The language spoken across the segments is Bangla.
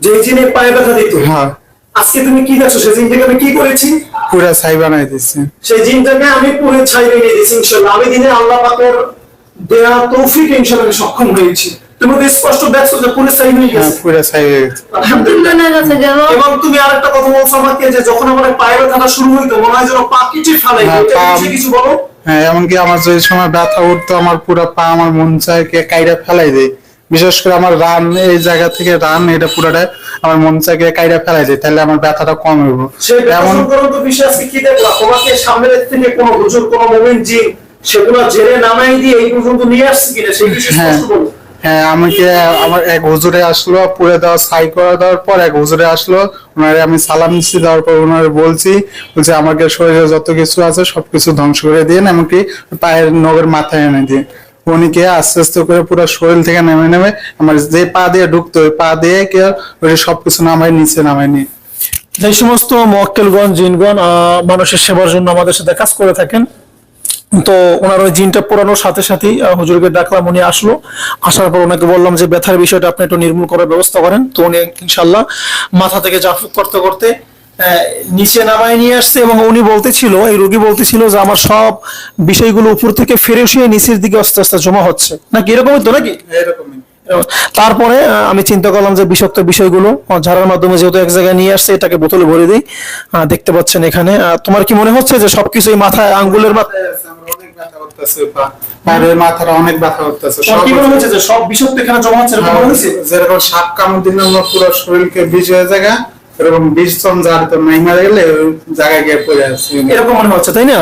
যে জিনে পায়ে ব্যথা দিত। হ্যাঁ। আজকে তুমি কি দেখছ? সেই জিনটাকে আমি কি করেছি? পুরা ছাই বানাই দিচ্ছে সেই জিনটাকে আমি পুরো ছাই ভেঙে দিয়েছি ইনশাল্লাহ আমি দিনে আল্লাহ পাকের দেয়া তৌফিক ইনশাল্লাহ সক্ষম হয়েছি। তুমি তো স্পষ্ট দেখছ যে পুরো ছাই হয়ে গেছে। পুরা ছাই গেছে। আলহামদুলিল্লাহ। দুজনের কাছে গেল এবং তুমি আরেকটা কথা বলছো আমাকে যে যখন আমার পায়ে ব্যথাটা শুরু হইতো মনে হয় যেন পা কিচে ফেলাই হ্যাঁ, কিছু বলো। হ্যাঁ এমনকি আমার যে সময় ব্যথা উঠতো আমার পুরো পা আমার মন চায় কে কাইরা ফেলাই দেয়। বিশেষ করে আমার রান এই জায়গা থেকে রান এটা পুরোটা আমার মন চায় কে কাইরা ফেলাই দেয় তাহলে আমার ব্যথাটা কম হইব। এমন কি তোমাকে সামনের থেকে কোনো হুজুর কোনো মোমেন্ট জিন সেগুলো জেলে নামাই দিয়ে এই পর্যন্ত নিয়ে আসছে কিনা সেই বিষয়ে হ্যাঁ। হ্যাঁ আমাকে আমার এক হুজুরে আসলো পুরে দেওয়া সাই করে দেওয়ার পর এক হুজুরে আসলো ওনারে আমি সালাম দিচ্ছি দেওয়ার পর ওনারে বলছি বলছে আমাকে শরীরে যত কিছু আছে সবকিছু ধ্বংস করে দিন এমনকি পায়ের নগের মাথায় এনে দিন উনিকে আস্তে আস্তে করে পুরো শরীর থেকে নেমে নেমে আমার যে পা দিয়ে ঢুকতো ওই পা দিয়ে কে ওই সবকিছু নামায়, নিচে নামাই নি। এই সমস্ত মক্কেলগণ, জিনগণ মানুষের সেবার জন্য আমাদের সাথে কাজ করে থাকেন, তো ওনার ওই জিনটা পোড়ানোর সাথে সাথেই হুজুরকে ডাকলাম, উনি আসলো। আসার পর ওনাকে বললাম যে, ব্যথার বিষয়টা আপনি একটু নির্মূল করার ব্যবস্থা করেন। তো উনি ইনশাল্লাহ মাথা থেকে জাফুক করতে করতে নিচে নামায় নিয়ে আসছে এবং উনি বলতেছিল এই রোগী বলতেছিল যে আমার সব বিষয়গুলো উপর থেকে ফেরে শুয়ে নিচের দিকে আস্তে আস্তে জমা হচ্ছে। নাকি এরকমই তো নাকি? এরকমই। তারপরে আমি চিন্তা করলাম যে বিষাক্ত বিষয়গুলো ঝাড়ার মাধ্যমে যেহেতু এক জায়গায় নিয়ে আসছে এটাকে বোতলে ভরে দিই। দেখতে পাচ্ছেন এখানে। তোমার কি মনে হচ্ছে যে সবকিছু মাথায় আঙ্গুলের মাথায় আমার অনেক ব্যথা করতেছে কি মনে হচ্ছে। যে সব বিষয় তো এখানে জমা হচ্ছে এরকম মনে হচ্ছে? যেরকম সাপ কামড় দিলে পুরো শরীরকে বিষ হয়ে যায় এরকম বিষ যার তো নাই মারা গেলে জায়গায় গিয়ে পড়ে আছে এরকম মনে হচ্ছে তাই না?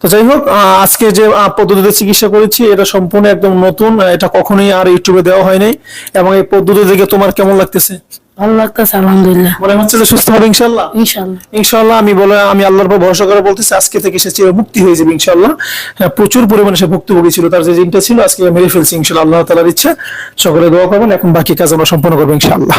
তো যাই হোক আজকে যে পদ্ধতিতে চিকিৎসা করেছি এটা সম্পূর্ণ একদম নতুন এটা কখনোই আর ইউটিউবে দেওয়া হয় নাই। এবং এই পদ্ধতি দেখে তোমার কেমন লাগতেছে? ভালো লাগতেছে আলহামদুলিল্লাহ। মনে হচ্ছে যে সুস্থ হবে ইনশাল্লাহ ইনশাল্লাহ ইনশাল্লাহ আমি বলে আমি আল্লাহর উপর ভরসা করে বলতেছি আজকে থেকে সে চির মুক্তি হয়ে যাবে ইনশাল্লাহ হ্যাঁ, প্রচুর পরিমাণে সে ভুক্তভোগী ছিল তার যে জিনটা ছিল আজকে মেরে ফেলছি ইনশাল্লাহ আল্লাহ তালার ইচ্ছা। সকলে দোয়া করবেন এখন বাকি কাজ আমরা সম্পন্ন করব ইনশাল্লাহ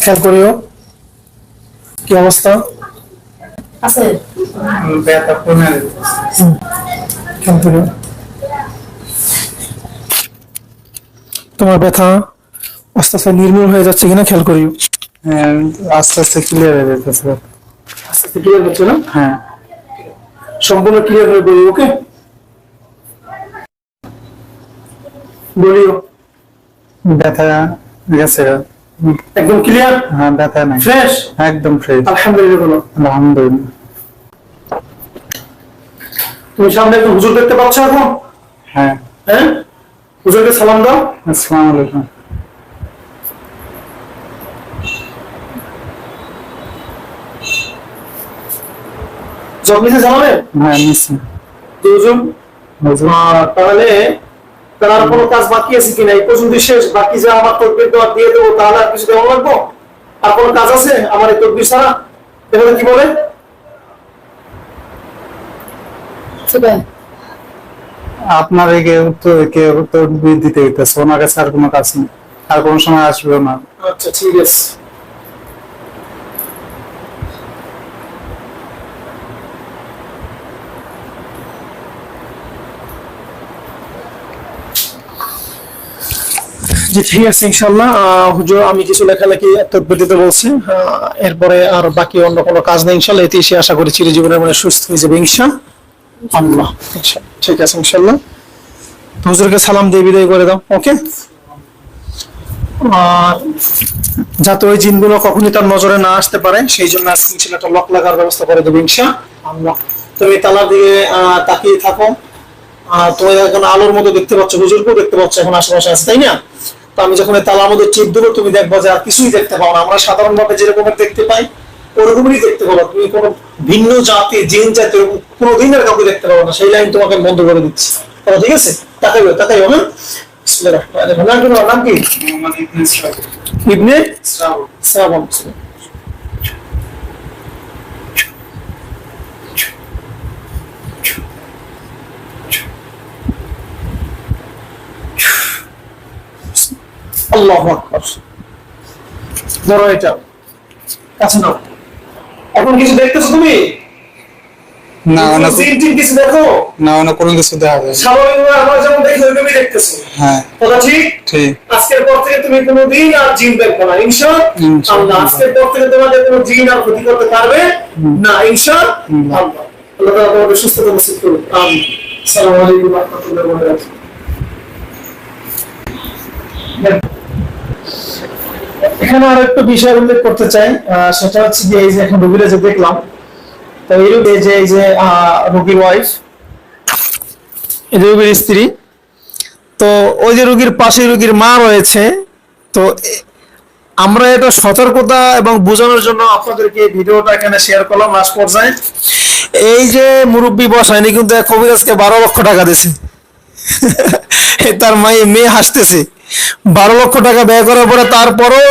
খেয়াল করিও। কি অবস্থা? আছে। ব্যথা কমে খেয়াল করিও। তোমার ব্যথা আস্তে আস্তে নির্মূল হয়ে যাচ্ছে কিনা খেয়াল করিও। হ্যাঁ আস্তে আস্তে ক্লিয়ার হয়ে যেতেছে আস্তে আস্তে ক্লিয়ার হচ্ছে না? হ্যাঁ। সম্পূর্ণ ক্লিয়ার হয়ে বলি ওকে? বলিও। ব্যথা গেছে। একদম ক্লিয়ার হ্যাঁ ব্যথা নাই। ফ্রেশ একদম ফ্রেশ আলহামদুলিল্লাহ বলো আলহামদুলিল্লাহ। তুমি সামনে একজন হুজুর দেখতে পাচ্ছ এখন? হ্যাঁ। হ্যাঁ? হুজুরকে সালাম দাও। আসসালামু আলাইকুম। জন্মিতে জানাবে হ্যাঁ নিশ্চয় দুজন তাহলে তার আর কোনো কাজ বাকি আছে কিনা এই পর্যন্ত শেষ। বাকি যা আমার তদবির দেওয়া দিয়ে দেবো তাহলে আর কিছু দেওয়া লাগবো? আর কোনো কাজ আছে আমার এই তদবির ছাড়া? এখানে কি বলে? সেটাই। আপনার একে উত্তর কে উত্তর দিতে হইতেছে ওনার কাছে আর কোনো কাজ নেই আর কোনো সময় আসবেও না। আচ্ছা ঠিক আছে। জি ঠিক আছে ইনশাল্লাহ হুজুর আমি কিছু লেখালেখি তদবির দিতে বলছি। এরপরে আর বাকি অন্য কোনো কাজ নেই ইনশাল্লাহ এতে এসে আশা করি চিরজীবনের মানে সুস্থ হয়ে যাবে ইনশা আল্লাহ। ঠিক আছে ইনশাল্লাহ হুজুরকে সালাম দিয়ে বিদায় করে দাও ওকে? যাতে ওই জিনগুলো কখনই তার নজরে না আসতে পারে সেই জন্য আজকে ইনশাল্লাহ একটা লক লাগার ব্যবস্থা করে দেবো ইনশা আল্লাহ। তুমি তালার দিকে তাকিয়ে থাকো। আহ, তুমি এখন আলোর মতো দেখতে পাচ্ছ হুজুরকেও দেখতে পাচ্ছ এখন আশেপাশে আছে তাই না? তো আমি যখন তালা আমাদের মধ্যে দেবো তুমি দেখব যে আর কিছুই দেখতে পাও না। আমরা সাধারণভাবে যেরকম দেখতে পাই ওরকমই দেখতে পাবো। তুমি কোনো ভিন্ন জাতি জিন জাতি কোনো দিনের কাউকে দেখতে পাবো না। সেই লাইন তোমাকে বন্ধ করে দিচ্ছি। তাহলে ঠিক আছে? তাকে তাকে হবে রহমানির নাম কি? ইবনে শ্রাবণ শ্রাবণ আল্লাহু আকবার। ধরো এটা। কাছে নাও। এখন কিছু দেখতেছো তুমি? না না কিছু দেখো? না না কোনো কিছু দেখা যায় স্বাভাবিকভাবে আমরা যেমন দেখি ওইভাবেই দেখতেছো। হ্যাঁ। কথা ঠিক? ঠিক। আজকের পর থেকে তুমি কোনোদিন আর জিন দেখবে না ইনশাআল্লাহ। আজকের পর থেকে তোমাদের কোনো জিন আর ক্ষতি করতে পারবে না ইনশা আল্লাহ তাআলা তোমাদের সুস্থতা নসিব করুন আমিন। আসসালামু আলাইকুম ওয়া রাহমাতুল্লাহি ওয়া বারাকাতুহু। এখানে আর একটা বিষয় উল্লেখ করতে চাই সেটা হচ্ছে যে এই যে এখন রুগীরা যে দেখলাম, তো এই রোগী যে, এই যে রোগীর ওয়াইফ এই রোগীর স্ত্রী, তো ওই যে রুগীর পাশে রুগীর মা রয়েছে, তো আমরা এটা সতর্কতা এবং বোঝানোর জন্য আপনাদেরকে ভিডিওটা এখানে শেয়ার করলাম মাস পর্যায়ে। এই যে মুরব্বী বসায়নি, কিন্তু কবিরাজকে বারো লক্ষ টাকা দিয়েছে। তার মায়ে মেয়ে হাসতেছে। বারো লক্ষ টাকা ব্যয় করার পরে তারপরও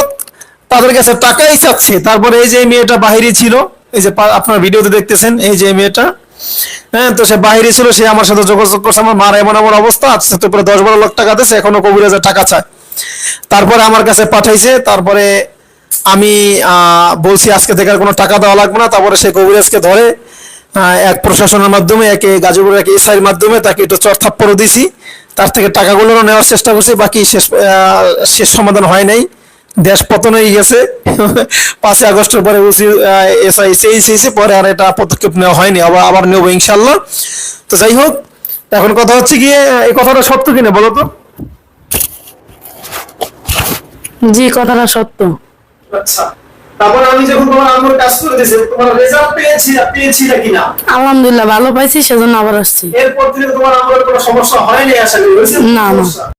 তাদের কাছে টাকাই চাচ্ছে। তারপরে এই যে মেয়েটা বাহিরে ছিল, এই যে আপনার ভিডিওতে দেখতেছেন, এই যে মেয়েটা হ্যাঁ তো সে বাহিরে ছিল, সে আমার সাথে যোগাযোগ করছে, আমার মার এমন এমন অবস্থা আজকে তো প্রায় দশ বারো লাখ টাকা দিয়েছে, এখনও কবিরাজের টাকা চায়। তারপরে আমার কাছে পাঠাইছে, তারপরে আমি বলছি আজকে থেকে কোনো টাকা দেওয়া লাগবে না, তারপরে সে কবিরাজকে ধরে এক প্রশাসনের মাধ্যমে, একে গাজীপুরের এক এসআইয়ের মাধ্যমে তাকে একটু চর থাপ্পড় দিছি। তার থেকে টাকাগুলো নেওয়ার চেষ্টা করছি বাকি শেষ শেষ সমাধান হয় নাই। দেশ পতন হয়ে গেছে। পাঁচই আগস্টের পরে উসি এসআই সেই সেই পরে আর এটা পদক্ষেপ নেওয়া হয়নি আবার আবার নেব ইনশাল্লাহ তো যাই হোক এখন কথা হচ্ছে গিয়ে এই কথাটা সত্য কিনা বলো তো? জি কথাটা সত্য। আচ্ছা। তারপর আমি যখন তোমার আম্মুর কাজ করে দিয়েছি তোমার রেজাল্ট পেয়েছি পেয়েছি নাকি না আলহামদুলিল্লাহ ভালো পাইছি সেজন্য আবার আসছি। এরপর থেকে তোমার আম্মুর কোনো সমস্যা হয়নি আশা করি না, না।